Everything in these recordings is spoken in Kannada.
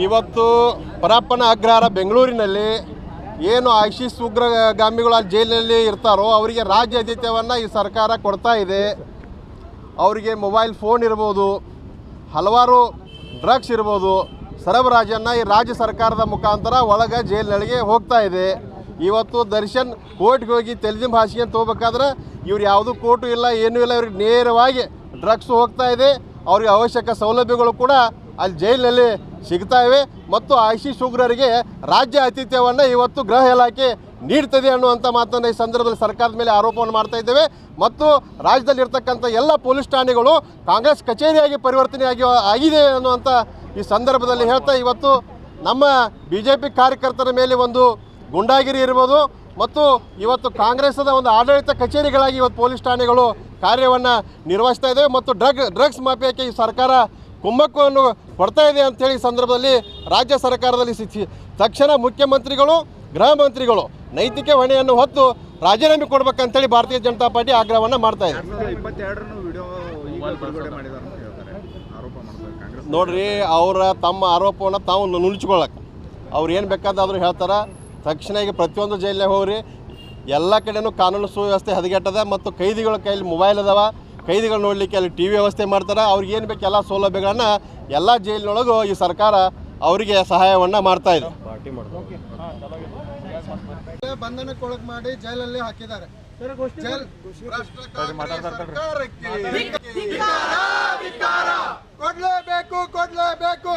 ಇವತ್ತು ಪರಪ್ಪನ ಅಗ್ರಹಾರ ಬೆಂಗಳೂರಿನಲ್ಲಿ ಏನು ಐಶಿಸ್ ಉಗ್ರಗಾಮಿಗಳು ಅಲ್ಲಿ ಜೈಲಿನಲ್ಲಿ ಇರ್ತಾರೋ ಅವರಿಗೆ ರಾಜ್ಯ ಆತಿಥ್ಯವನ್ನು ಈ ಸರ್ಕಾರ ಕೊಡ್ತಾ ಇದೆ. ಅವರಿಗೆ ಮೊಬೈಲ್ ಫೋನ್ ಇರ್ಬೋದು, ಹಲವಾರು ಡ್ರಗ್ಸ್ ಇರ್ಬೋದು, ಸರಬರಾಜನ್ನು ಈ ರಾಜ್ಯ ಸರ್ಕಾರದ ಮುಖಾಂತರ ಒಳಗೆ ಜೈಲಿನೊಳಗೆ ಹೋಗ್ತಾ ಇದೆ. ಇವತ್ತು ದರ್ಶನ್ ಕೋರ್ಟ್ಗೆ ಹೋಗಿ ತೆಲುಗಿನ ಭಾಷೆಗೆ ತೊಗೋಬೇಕಾದ್ರೆ ಇವ್ರು ಯಾವುದೂ ಕೋರ್ಟು ಇಲ್ಲ, ಏನೂ ಇಲ್ಲ, ಇವ್ರಿಗೆ ನೇರವಾಗಿ ಡ್ರಗ್ಸ್ ಹೋಗ್ತಾ ಇದೆ. ಅವ್ರಿಗೆ ಅವಶ್ಯಕ ಸೌಲಭ್ಯಗಳು ಕೂಡ ಅಲ್ಲಿ ಜೈಲಿನಲ್ಲಿ ಸಿಗ್ತಾ ಇವೆ ಮತ್ತು ಐಸಿಸ್ ಉಗ್ರರಿಗೆ ರಾಜ್ಯ ಆತಿಥ್ಯವನ್ನು ಇವತ್ತು ಗೃಹ ಇಲಾಖೆ ನೀಡ್ತದೆ ಅನ್ನುವಂಥ ಮಾತನ್ನು ಈ ಸಂದರ್ಭದಲ್ಲಿ ಸರ್ಕಾರದ ಮೇಲೆ ಆರೋಪವನ್ನು ಮಾಡ್ತಾ ಇದ್ದೇವೆ. ಮತ್ತು ರಾಜ್ಯದಲ್ಲಿರ್ತಕ್ಕಂಥ ಎಲ್ಲ ಪೊಲೀಸ್ ಠಾಣೆಗಳು ಕಾಂಗ್ರೆಸ್ ಕಚೇರಿಯಾಗಿ ಪರಿವರ್ತನೆಯಾಗಿ ಆಗಿದೆ ಅನ್ನುವಂಥ ಈ ಸಂದರ್ಭದಲ್ಲಿ ಹೇಳ್ತಾ ಇವತ್ತು ನಮ್ಮ ಬಿ ಜೆ ಪಿ ಕಾರ್ಯಕರ್ತರ ಮೇಲೆ ಒಂದು ಗುಂಡಾಗಿರಿ ಇರ್ಬೋದು ಮತ್ತು ಇವತ್ತು ಕಾಂಗ್ರೆಸ್ದ ಒಂದು ಆಡಳಿತ ಕಚೇರಿಗಳಾಗಿ ಇವತ್ತು ಪೊಲೀಸ್ ಠಾಣೆಗಳು ಕಾರ್ಯವನ್ನು ನಿರ್ವಹಿಸ್ತಾ ಇದ್ದಾವೆ. ಮತ್ತು ಡ್ರಗ್, ಡ್ರಗ್ಸ್ ಮಾಫಿಯಾಕ್ಕೆ ಈ ಸರ್ಕಾರ ಕುಮ್ಮಕ್ಕನ್ನು ಕೊಡ್ತಾ ಇದೆ ಅಂತೇಳಿ ಈ ಸಂದರ್ಭದಲ್ಲಿ ರಾಜ್ಯ ಸರ್ಕಾರದಲ್ಲಿ ಸಿ- ತಕ್ಷಣ ಮುಖ್ಯಮಂತ್ರಿಗಳು ಗೃಹ ಮಂತ್ರಿಗಳು ನೈತಿಕ ಹೊಣೆಯನ್ನು ಹೊತ್ತು ರಾಜೀನಾಮೆ ಕೊಡ್ಬೇಕಂತೇಳಿ ಭಾರತೀಯ ಜನತಾ ಪಾರ್ಟಿ ಆಗ್ರಹವನ್ನು ಮಾಡ್ತಾ ಇದೆ. ನೋಡ್ರಿ ಅವರ ತಮ್ಮ ಆರೋಪವನ್ನು ತಾವು ನುಣುಚ್ಕೊಳ್ಳಕ್ಕೆ. ಅವ್ರು ಏನು ಬೇಕಾದಾದರೂ ಹೇಳ್ತಾರೆ. ತಕ್ಷಣ ಈಗ ಪ್ರತಿಯೊಂದು ಜೈಲಿನಾಗ ಹೋಗ್ರಿ. ಎಲ್ಲ ಕಡೆನೂ ಕಾನೂನು ಸುವ್ಯವಸ್ಥೆ ಹದಗೆಟ್ಟದ ಮತ್ತು ಕೈದಿಗಳ ಕೈಯಲ್ಲಿ ಮೊಬೈಲ್ ಅದಾವ. ಕೈದಿಗಳು ನೋಡಲಿಕ್ಕೆ ಅಲ್ಲಿ ಟಿ ವಿ ವ್ಯವಸ್ಥೆ ಮಾಡ್ತಾರೆ. ಅವ್ರಿಗೆ ಏನು ಬೇಕು ಎಲ್ಲ ಸೌಲಭ್ಯಗಳನ್ನು ಎಲ್ಲ ಜೈಲಿನೊಳಗೂ ಈ ಸರ್ಕಾರ ಅವರಿಗೆ ಸಹಾಯವನ್ನು ಮಾಡ್ತಾ ಇದೆ. ಬಂಧನಕ್ಕೊಳಗೆ ಮಾಡಿ ಜೈಲಲ್ಲಿ ಹಾಕಿದ್ದಾರೆ. ಕೊಡ್ಲೇಬೇಕು ಕೊಡ್ಲೇಬೇಕು.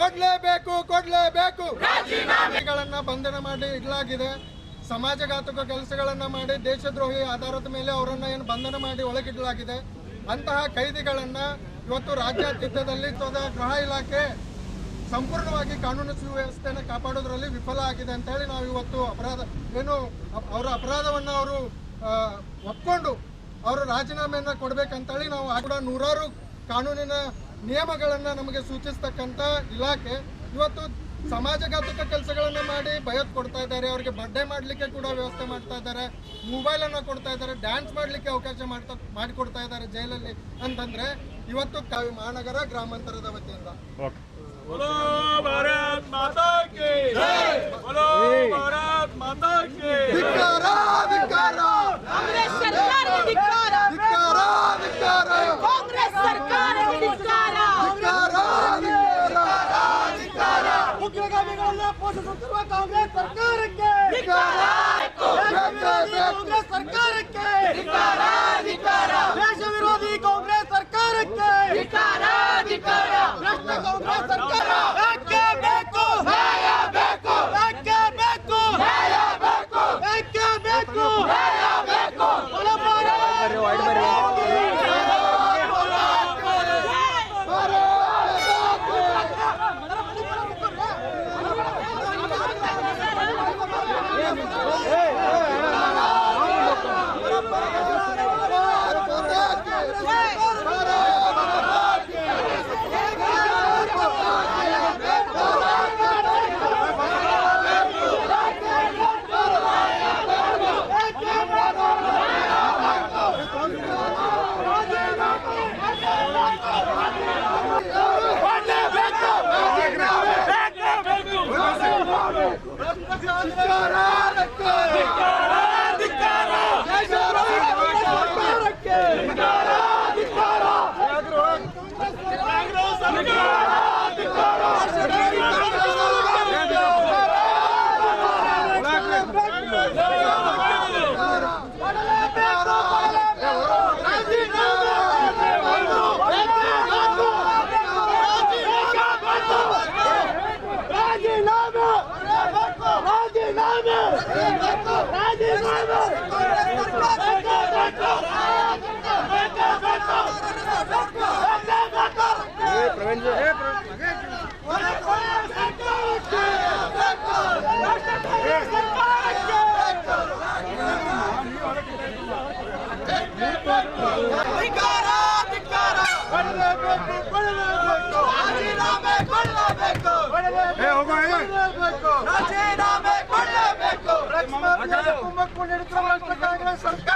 ಕೊಡ್ಲೇಬೇಕು. ಕೊಡ್ಲೇಬೇಕು ಬಂಧನ ಮಾಡಿ ಇಡಲಾಗಿದೆ. ಸಮಾಜಘಾತಕ ಕೆಲಸಗಳನ್ನು ಮಾಡಿ ದೇಶದ್ರೋಹಿ ಆಧಾರದ ಮೇಲೆ ಅವರನ್ನು ಏನು ಬಂಧನ ಮಾಡಿ ಒಳಗಿಡಲಾಗಿದೆ. ಅಂತಹ ಕೈದಿಗಳನ್ನು ಇವತ್ತು ರಾಜ್ಯಾದ್ಯಂತದಲ್ಲಿ ತ್ವದ ಗೃಹ ಇಲಾಖೆ ಸಂಪೂರ್ಣವಾಗಿ ಕಾನೂನು ಸುವ್ಯವಸ್ಥೆಯನ್ನು ಕಾಪಾಡೋದ್ರಲ್ಲಿ ವಿಫಲ ಆಗಿದೆ ಅಂತ ಹೇಳಿ ನಾವು ಇವತ್ತು ಅಪರಾಧ ಏನು ಅವರ ಅಪರಾಧವನ್ನು ಅವರು ಒಪ್ಕೊಂಡು ಅವರು ರಾಜೀನಾಮೆಯನ್ನ ಕೊಡ್ಬೇಕಂತೇಳಿ ನಾವು ಕೂಡ ನೂರಾರು ಕಾನೂನಿನ ನಿಯಮಗಳನ್ನು ನಮಗೆ ಸೂಚಿಸ್ತಕ್ಕಂಥ ಇಲಾಖೆ. ಇವತ್ತು ಸಮಾಜಘಾತಕ ಕೆಲಸಗಳನ್ನ ಮಾಡಿ ಭಯತ್ ಕೊಡ್ತಾ ಇದ್ದಾರೆ ಅವರಿಗೆ ಬರ್ಡೇ ಮಾಡ್ಲಿಕ್ಕೆ ಕೂಡ ವ್ಯವಸ್ಥೆ ಮಾಡ್ತಾ ಇದ್ದಾರೆ ಮೊಬೈಲ್ ಅನ್ನ ಕೊಡ್ತಾ ಇದ್ದಾರೆ ಡ್ಯಾನ್ಸ್ ಮಾಡ್ಲಿಕ್ಕೆ ಅವಕಾಶ ಮಾಡ್ತಾ ಮಾಡಿಕೊಡ್ತಾ ಇದ್ದಾರೆ ಜೈಲಲ್ಲಿ ಅಂತಂದ್ರೆ ಇವತ್ತು ಕಾವಿ ಮಹಾನಗರ ಗ್ರಾಮಾಂತರದ ವತಿಯಿಂದ. बोलो ಕಾಂಗ್ರೆಸ್ ಧಿಕ್ಕಾರ, Yes. ಕಾಂಗ್ರೆಸ್ ಸರ್ಕಾರ